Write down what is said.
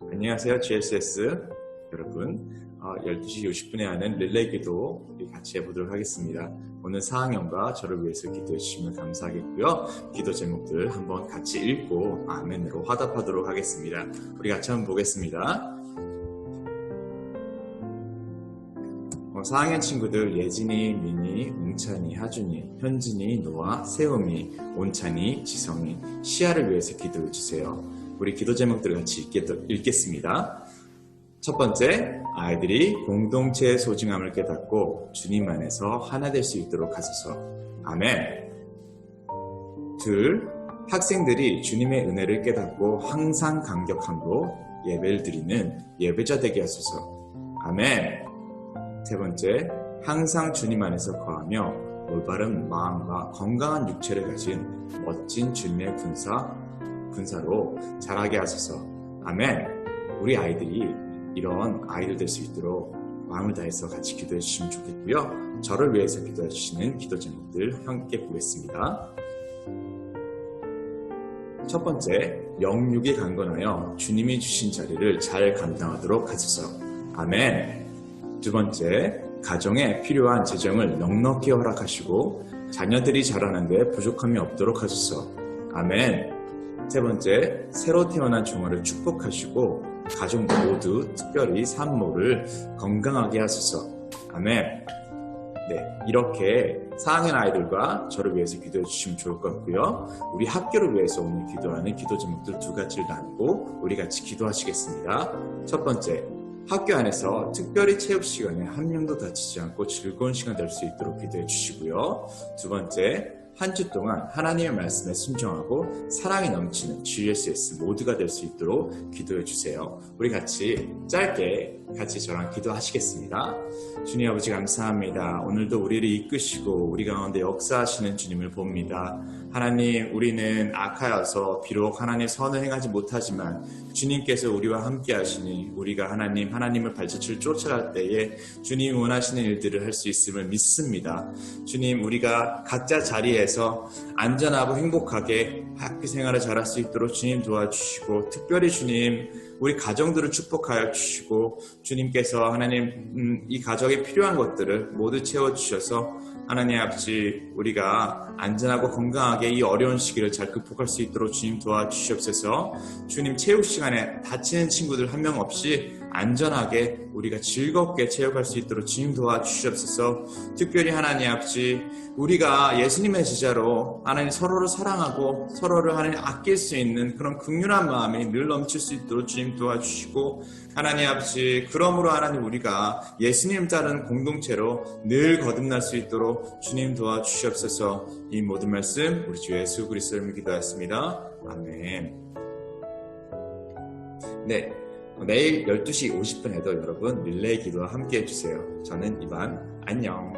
안녕하세요. GSS 여러분. 어, 12시 50분에 하는 릴레이 기도 우리 같이 해보도록 하겠습니다. 오늘 4학년과 저를 위해서 기도해 주시면 감사하겠고요. 기도 제목들 한번 같이 읽고 아멘으로 화답하도록 하겠습니다. 우리 같이 한번 보겠습니다. 어, 4학년 친구들 예진이, 민이, 웅찬이, 하준이, 현진이, 노아, 세움이, 온찬이, 지성이, 시아를 위해서 기도해 주세요. 우리 기도 제목들 같이 읽겠, 읽겠 습니다. 첫 번째, 아이들이 공동체의 소중함을 깨닫고 주님 안에서 하나 될 수 있도록 하소서. 아멘. 둘, 학생들이 주님의 은혜를 깨닫고 항상 감격함으로 예배를 드리는 예배자 되게 하소서. 아멘. 세 번째, 항상 주님 안에서 거하며 올바른 마음과 건강한 육체를 가진 멋진 주님의 군사, 군사로 자라게 하소서. 아멘. 우리 아이들이 이런 아이들 될 수 있도록 마음을 다해서 같이 기도해 주시면 좋겠고요. 저를 위해서 기도해 주시는 기도 제목들 함께 보겠습니다. 첫 번째, 영육이 강건하여 주님이 주신 자리를 잘 감당하도록 하소서. 아멘. 두 번째, 가정에 필요한 재정을 넉넉히 허락하시고 자녀들이 자라는데 부족함이 없도록 하소서. 아멘. 세 번째, 새로 태어난 종아를 축복하시고 가족 모두 특별히 산모를 건강하게 하소서. 아멘. 네, 이렇게 4학년 아이들과 저를 위해서 기도해 주시면 좋을 것 같고요. 우리 학교를 위해서 오늘 기도하는 기도 제목들 두 가지를 나누고 우리 같이 기도하시겠습니다. 첫 번째, 학교 안에서 특별히 체육 시간에 한 명도 다치지 않고 즐거운 시간 될 수 있도록 기도해 주시고요. 두 번째, 한 주 동안 하나님의 말씀에 순종하고 사랑이 넘치는 GSS 모두가 될 수 있도록 기도해 주세요. 우리 같이 짧게 같이 저랑 기도하시겠습니다. 주님 아버지 감사합니다. 오늘도 우리를 이끄시고 우리 가운데 역사하시는 주님을 봅니다. 하나님 우리는 악하여서 비록 하나님 선을 행하지 못하지만 주님께서 우리와 함께 하시니 우리가 하나님 하나님을 발자취를 쫓아갈 때에 주님이 원하시는 일들을 할 수 있음을 믿습니다. 주님 우리가 각자 자리에 서 안전하고 행복하게 학교 생활을 잘할 수 있도록 주님 도와주시고 특별히 주님 우리 가정들을 축복하여 주시고 주님께서 하나님 음, 이 가정에 필요한 것들을 모두 채워 주셔서 하나님 아버지 우리가 안전하고 건강하게 이 어려운 시기를 잘 극복할 수 있도록 주님 도와주시옵소서. 주님 체육 시간에 다치는 친구들 한 명 없이 안전하게 우리가 즐겁게 체육할 수 있도록 주님 도와주시옵소서. 특별히 하나님 아버지 우리가 예수님의 제자로 하나님 서로를 사랑하고 서로를 하나님 아낄 수 있는 그런 극률한 마음이 늘 넘칠 수 있도록 주님 도와주시고 하나님 아버지 그러므로 하나님 우리가 예수님 따른 공동체로 늘 거듭날 수 있도록 주님 도와주시옵소서. 이 모든 말씀 우리 주 예수 그리스도 이름으로 기도하였습니다. 아멘. 네 내일 12시 50분에도 여러분 릴레이 기도와 함께 해주세요. 저는 이반 안녕